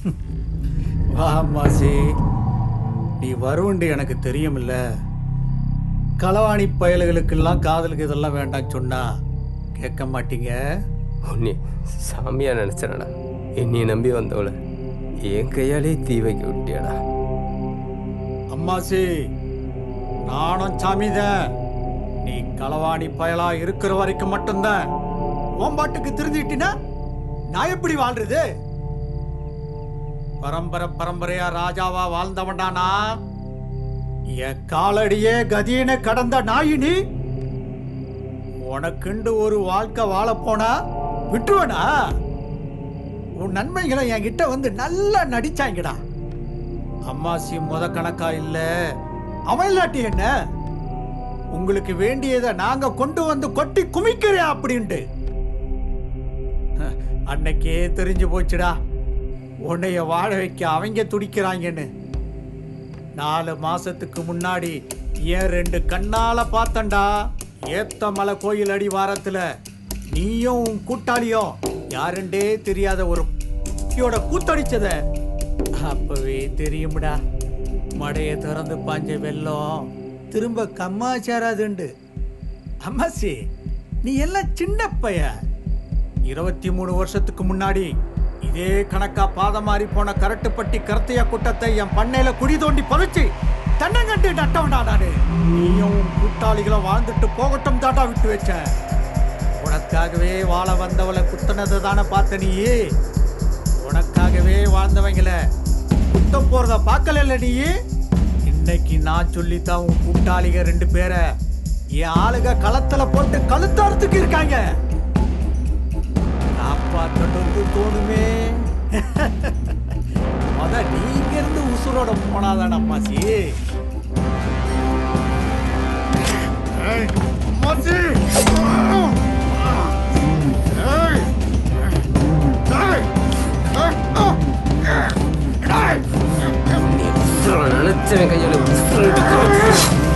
வா மாசி நீ வருவண்டு எனக்கு தெரியுமில்ல. களவாணி பயல்களுக்கெல்லாம் காதலுக்கு இதெல்லாம் வேண்டாம் சொன்னா கேட்க மாட்டீங்க? உன்னை சாமியா நினைச்சனடா. என்னைய நம்பி வந்தவள. என் கையாலே தீ வைக்க விட்டியாடா. அம்மாசி நானும் சாமிதான். நீ களவாணி பயலா இருக்கிற வரைக்கும் மட்டும்தான். உன் பாட்டுக்கு திருந்திட்டினா நான் எப்படி வாழ்றது? பரம்பரை பரம்பரையா ராஜாவா வாழ்ந்தவன்டானா என் காலடியே கதியின கடந்த நாயினி. உனக்குண்டு ஒரு வாழ்க்கை வாழப்போனா விட்டுவனா உன் நன்மைகளை என்கிட்ட வந்து நல்லா நடிச்சாங்கடா. அம்மாசி முத கணக்கா இல்ல. அவன்லாட்டி என்ன? உங்களுக்கு வேண்டியதை நாங்க கொண்டு வந்து கொட்டி குமிக்கிறேன் அப்படின்ட்டு. அன்னைக்கே தெரிஞ்சு போச்சுடா. உன்னைய வாழ வைக்க அவங்க துடிக்கிறாங்கன்னு. நாலு மாசத்துக்கு முன்னாடி ஏன் ரெண்டு கண்ணால பார்த்தண்டா. ஏத்த மலை கோயில் அடிவாரத்துல நீயும் உன் கூட்டாளியும் யாருண்டே தெரியாத ஒரு குட்டியோட கூத்தடிச்சத. அப்பவே தெரியும்டா. மடையை திறந்து பாஞ்ச வெள்ளம். திரும்ப கம்மா சேராதுண்டு அம்மாசி நீ எல்லாம் சின்ன பைய. இருபத்தி மூணு வருஷத்துக்கு முன்னாடி இதே கணக்கா பாதம் மாறி போன கரட்டுப்பட்டி கருத்தைய கூட்டத்தை என் பண்ணையில குழி தோண்டி புதைச்சு தன்னங்கட்டு நட்டவன்டா நானு. நீயும் கூட்டாளிகளை கூட்டாளிகளும் வாழ்ந்துட்டு போகட்டும் தாட்டா விட்டு வச்ச. உனக்காகவே வாழ வந்தவளை குத்தனதை தானே பார்த்த நீ உனக்காகவே வாழ்ந்தவங்கள குத்தம் போறத பார்க்கல நீ இன்னைக்கு நான் சொல்லித்தான் உன் கூட்டாளிக ரெண்டு பேரை என் ஆளுக களத்துல போட்டு கழுத்தாரத்துக்கு இருக்காங்க காப்பாற்றணும்னு தோணுமே. அத நீங்க இருந்து உசுரோட போனாதான் அம்மாசி அம்மாசி நினைச்சவன் கையால விசிறிட்டு